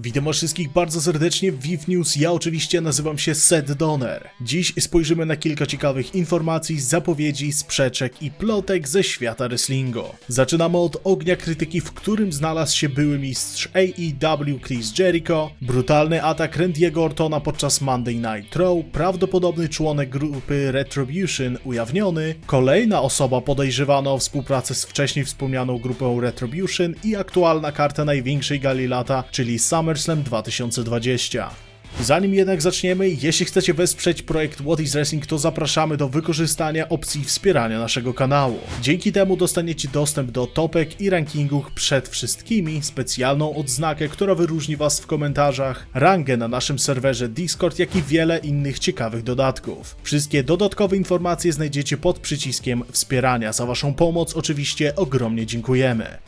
Witam wszystkich bardzo serdecznie w Viv News. Ja oczywiście nazywam się Seth Donner. Dziś spojrzymy na kilka ciekawych informacji, zapowiedzi, sprzeczek i plotek ze świata wrestlingu. Zaczynamy od ognia krytyki, w którym znalazł się były mistrz AEW Chris Jericho, brutalny atak Randy'ego Ortona podczas Monday Night Raw, prawdopodobny członek grupy Retribution ujawniony, kolejna osoba podejrzewana o współpracę z wcześniej wspomnianą grupą Retribution i aktualna karta największej gali lata, czyli SummerSlam 2020. Zanim jednak zaczniemy, jeśli chcecie wesprzeć projekt What is Wrestling, to zapraszamy do wykorzystania opcji wspierania naszego kanału. Dzięki temu dostaniecie dostęp do topek i rankingów przed wszystkimi, specjalną odznakę, która wyróżni Was w komentarzach, rangę na naszym serwerze Discord, jak i wiele innych ciekawych dodatków. Wszystkie dodatkowe informacje znajdziecie pod przyciskiem wspierania. Za Waszą pomoc oczywiście ogromnie dziękujemy.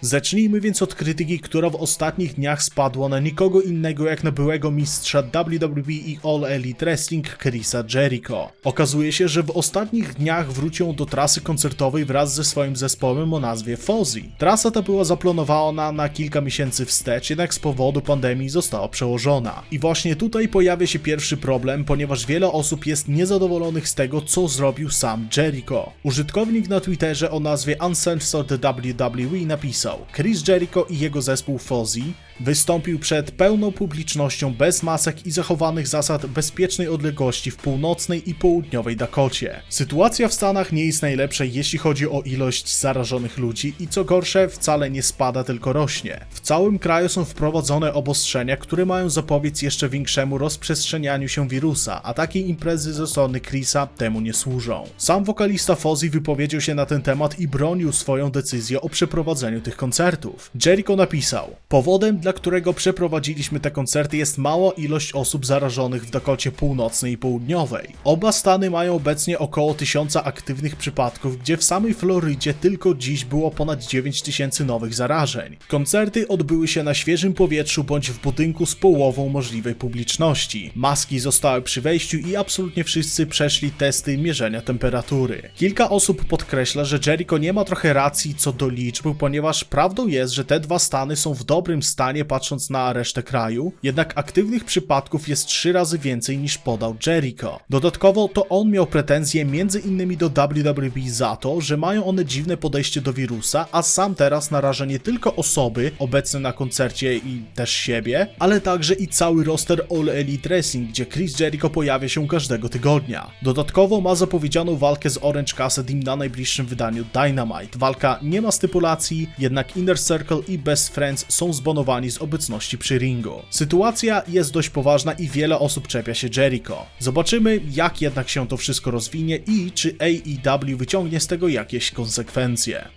Zacznijmy więc od krytyki, która w ostatnich dniach spadła na nikogo innego jak na byłego mistrza WWE i All Elite Wrestling Chrisa Jericho. Okazuje się, że w ostatnich dniach wrócił do trasy koncertowej wraz ze swoim zespołem o nazwie Fozzy. Trasa ta była zaplanowana na kilka miesięcy wstecz, jednak z powodu pandemii została przełożona. I właśnie tutaj pojawia się pierwszy problem, ponieważ wiele osób jest niezadowolonych z tego, co zrobił sam Jericho. Użytkownik na Twitterze o nazwie Uncensored WWE napisał Chris Jericho i jego zespół Fozzy wystąpił przed pełną publicznością bez masek i zachowanych zasad bezpiecznej odległości w północnej i południowej Dakocie. Sytuacja w Stanach nie jest najlepsza, jeśli chodzi o ilość zarażonych ludzi i co gorsze, wcale nie spada, tylko rośnie. W całym kraju są wprowadzone obostrzenia, które mają zapobiec jeszcze większemu rozprzestrzenianiu się wirusa, a takie imprezy ze strony Chrisa temu nie służą. Sam wokalista Fozzy wypowiedział się na ten temat i bronił swoją decyzję o przeprowadzeniu tych koncertów. Jericho napisał: Powodem, dla którego przeprowadziliśmy te koncerty jest mała ilość osób zarażonych w Dakocie Północnej i Południowej. Oba stany mają obecnie około 1000 aktywnych przypadków, gdzie w samej Florydzie tylko dziś było ponad 9000 nowych zarażeń. Koncerty odbyły się na świeżym powietrzu bądź w budynku z połową możliwej publiczności. Maski zostały przy wejściu i absolutnie wszyscy przeszli testy mierzenia temperatury. Kilka osób podkreśla, że Jericho nie ma trochę racji co do liczb, ponieważ prawdą jest, że te dwa stany są w dobrym stanie patrząc na resztę kraju, jednak aktywnych przypadków jest trzy razy więcej niż podał Jericho. Dodatkowo to on miał pretensje innymi do WWE za to, że mają one dziwne podejście do wirusa, a sam teraz naraża nie tylko osoby obecne na koncercie i też siebie, ale także i cały roster All Elite Wrestling, gdzie Chris Jericho pojawia się każdego tygodnia. Dodatkowo ma zapowiedzianą walkę z Orange Cassidy na najbliższym wydaniu Dynamite. Walka nie ma stypulacji, jednak Inner Circle i Best Friends są zbanowani z obecności przy ringu. Sytuacja jest dość poważna i wiele osób czepia się Jericho. Zobaczymy, jak jednak się to wszystko rozwinie i czy AEW wyciągnie z tego jakieś konsekwencje.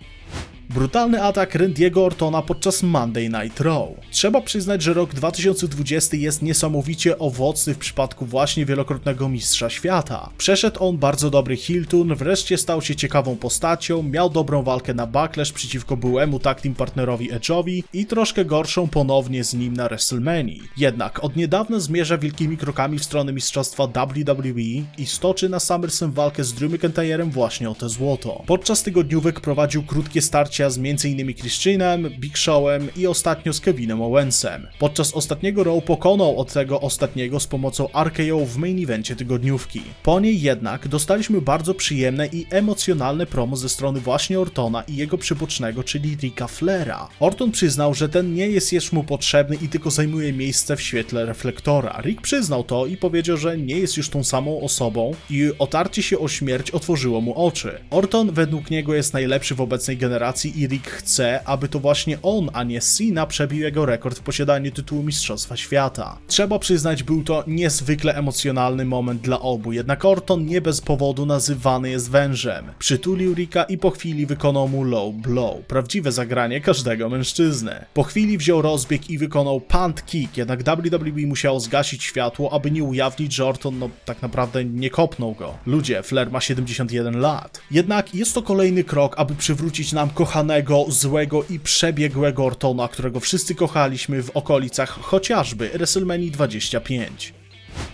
Brutalny atak Randy'ego Ortona podczas Monday Night Raw. Trzeba przyznać, że rok 2020 jest niesamowicie owocny w przypadku właśnie wielokrotnego mistrza świata. Przeszedł on bardzo dobry heel turn, wreszcie stał się ciekawą postacią, miał dobrą walkę na Backlash przeciwko byłemu tag partnerowi Edge'owi i troszkę gorszą ponownie z nim na WrestleMania. Jednak od niedawna zmierza wielkimi krokami w stronę mistrzostwa WWE i stoczy na SummerSlam walkę z Drew McIntyrem właśnie o te złoto. Podczas tygodniówek prowadził krótkie starcia z m.in. Christianem, Big Showem i ostatnio z Kevinem Owensem. Podczas ostatniego Raw pokonał od tego ostatniego z pomocą RKO w main evencie tygodniówki. Po niej jednak dostaliśmy bardzo przyjemne i emocjonalne promo ze strony właśnie Ortona i jego przybocznego, czyli Ricka Flera. Orton przyznał, że ten nie jest już mu potrzebny i tylko zajmuje miejsce w świetle reflektora. Rick przyznał to i powiedział, że nie jest już tą samą osobą i otarcie się o śmierć otworzyło mu oczy. Orton według niego jest najlepszy w obecnej generacji i Rick chce, aby to właśnie on, a nie Cena przebił jego rekord w posiadaniu tytułu Mistrzostwa Świata. Trzeba przyznać, był to niezwykle emocjonalny moment dla obu, jednak Orton nie bez powodu nazywany jest wężem. Przytulił Ricka i po chwili wykonał mu low blow, prawdziwe zagranie każdego mężczyzny. Po chwili wziął rozbieg i wykonał punt kick, jednak WWE musiało zgasić światło, aby nie ujawnić, że Orton no tak naprawdę nie kopnął go. Ludzie, Flair ma 71 lat. Jednak jest to kolejny krok, aby przywrócić nam kochanego, złego i przebiegłego Ortona, którego wszyscy kochaliśmy w okolicach chociażby WrestleMania 25.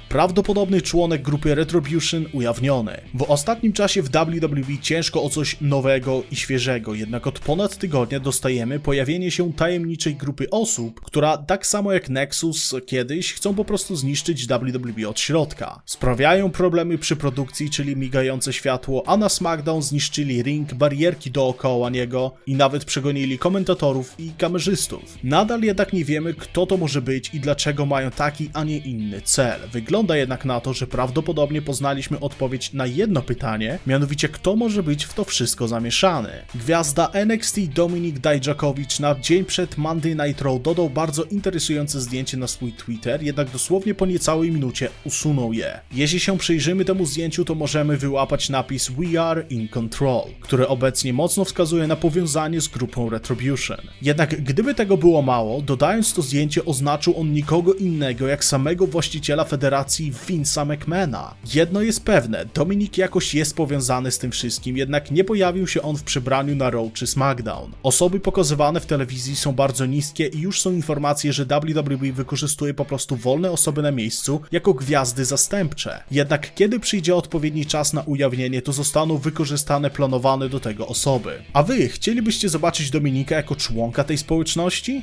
prawdopodobny członek grupy Retribution ujawniony. W ostatnim czasie w WWE ciężko o coś nowego i świeżego, jednak od ponad tygodnia dostajemy pojawienie się tajemniczej grupy osób, która tak samo jak Nexus kiedyś chcą po prostu zniszczyć WWE od środka. Sprawiają problemy przy produkcji, czyli migające światło, a na SmackDown zniszczyli ring, barierki dookoła niego i nawet przegonili komentatorów i kamerzystów. Nadal jednak nie wiemy, kto to może być i dlaczego mają taki, a nie inny cel. Wygląda jednak na to, że prawdopodobnie poznaliśmy odpowiedź na jedno pytanie, mianowicie kto może być w to wszystko zamieszany. Gwiazda NXT Dominik Dijakovic na dzień przed Monday Night Raw dodał bardzo interesujące zdjęcie na swój Twitter, jednak dosłownie po niecałej minucie usunął je. Jeśli się przyjrzymy temu zdjęciu, to możemy wyłapać napis We are in control, który obecnie mocno wskazuje na powiązanie z grupą Retribution. Jednak gdyby tego było mało, dodając to zdjęcie oznaczył on nikogo innego jak samego właściciela federacji Vince'a McMahona. Jedno jest pewne, Dominik jakoś jest powiązany z tym wszystkim, jednak nie pojawił się on w przebraniu na Raw czy SmackDown. Osoby pokazywane w telewizji są bardzo niskie i już są informacje, że WWE wykorzystuje po prostu wolne osoby na miejscu jako gwiazdy zastępcze. Jednak kiedy przyjdzie odpowiedni czas na ujawnienie, to zostaną wykorzystane planowane do tego osoby. A wy chcielibyście zobaczyć Dominika jako członka tej społeczności?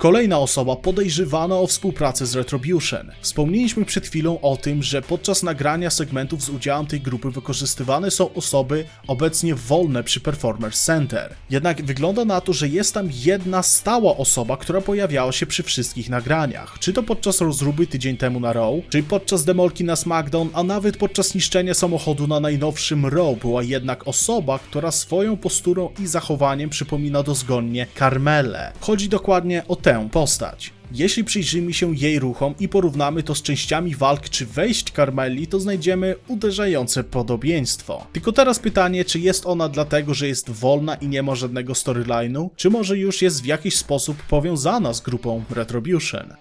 Kolejna osoba podejrzywana o współpracę z Retribution. Wspomnieliśmy przed chwilą o tym, że podczas nagrania segmentów z udziałem tej grupy wykorzystywane są osoby obecnie wolne przy Performers Center. Jednak wygląda na to, że jest tam jedna stała osoba, która pojawiała się przy wszystkich nagraniach. Czy to podczas rozruby tydzień temu na Raw, czy podczas demolki na SmackDown, a nawet podczas niszczenia samochodu na najnowszym Raw była jednak osoba, która swoją posturą i zachowaniem przypomina dozgonnie Carmelle. Chodzi dokładnie o tę postać. Jeśli przyjrzymy się jej ruchom i porównamy to z częściami walk czy wejść Carmelli, to znajdziemy uderzające podobieństwo. Tylko teraz pytanie, czy jest ona dlatego, że jest wolna i nie ma żadnego storyline'u, czy może już jest w jakiś sposób powiązana z grupą Retribution?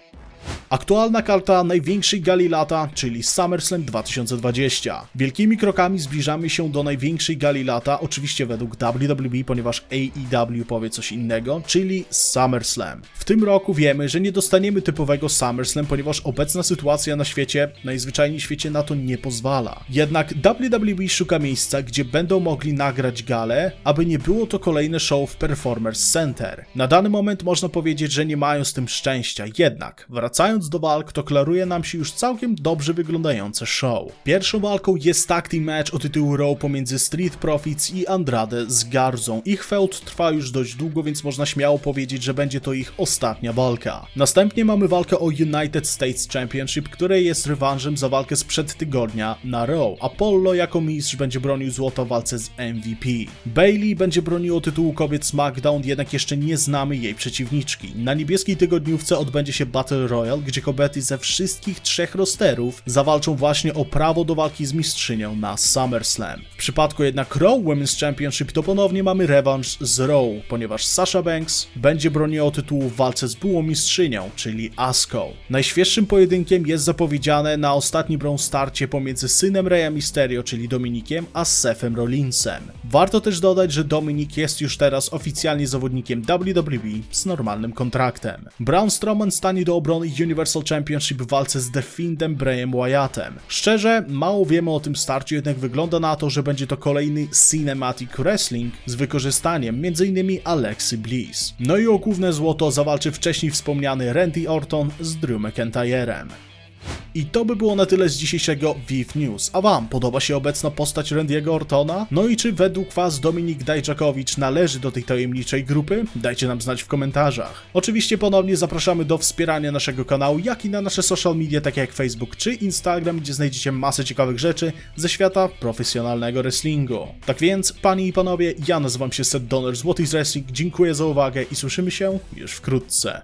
Aktualna karta największej gali lata, czyli SummerSlam 2020. Wielkimi krokami zbliżamy się do największej gali lata, oczywiście według WWE, ponieważ AEW powie coś innego, czyli SummerSlam. W tym roku wiemy, że nie dostaniemy typowego SummerSlam, ponieważ obecna sytuacja na świecie, najzwyczajniej świecie na to nie pozwala. Jednak WWE szuka miejsca, gdzie będą mogli nagrać galę, aby nie było to kolejne show w Performers Center. Na dany moment można powiedzieć, że nie mają z tym szczęścia, jednak wracając do walk, to klaruje nam się już całkiem dobrze wyglądające show. Pierwszą walką jest tag team match o tytuł Raw pomiędzy Street Profits i Andrade z Garzą. Ich feud trwa już dość długo, więc można śmiało powiedzieć, że będzie to ich ostatnia walka. Następnie mamy walkę o United States Championship, której jest rewanżem za walkę sprzed tygodnia na Raw. Apollo jako mistrz będzie bronił złoto w walce z MVP. Bailey będzie broniło tytułu kobiet SmackDown, jednak jeszcze nie znamy jej przeciwniczki. Na niebieskiej tygodniówce odbędzie się Battle Royale, gdzie kobiety ze wszystkich trzech rosterów zawalczą właśnie o prawo do walki z mistrzynią na SummerSlam. W przypadku jednak Raw Women's Championship to ponownie mamy rewanż z Raw, ponieważ Sasha Banks będzie broniła tytułu w walce z byłą mistrzynią, czyli Asuką. Najświeższym pojedynkiem jest zapowiedziane na ostatnim Raw starcie pomiędzy synem Raya Mysterio, czyli Dominikiem, a Sethem Rollinsem. Warto też dodać, że Dominik jest już teraz oficjalnie zawodnikiem WWE z normalnym kontraktem. Braun Strowman stanie do obrony Universal Championship w walce z The Fiendem Brayem Wyattem. Szczerze, mało wiemy o tym starciu, jednak wygląda na to, że będzie to kolejny Cinematic Wrestling z wykorzystaniem m.in. Alexy Bliss. No i o główne złoto zawalczy wcześniej wspomniany Randy Orton z Drew McIntyrem. I to by było na tyle z dzisiejszego VIV News. A wam podoba się obecna postać Randy'ego Ortona? No i czy według was Dominik Dajczakowicz należy do tej tajemniczej grupy? Dajcie nam znać w komentarzach. Oczywiście ponownie zapraszamy do wspierania naszego kanału, jak i na nasze social media, takie jak Facebook czy Instagram, gdzie znajdziecie masę ciekawych rzeczy ze świata profesjonalnego wrestlingu. Tak więc, panie i panowie, ja nazywam się Seth Donner z What is Wrestling, dziękuję za uwagę i słyszymy się już wkrótce.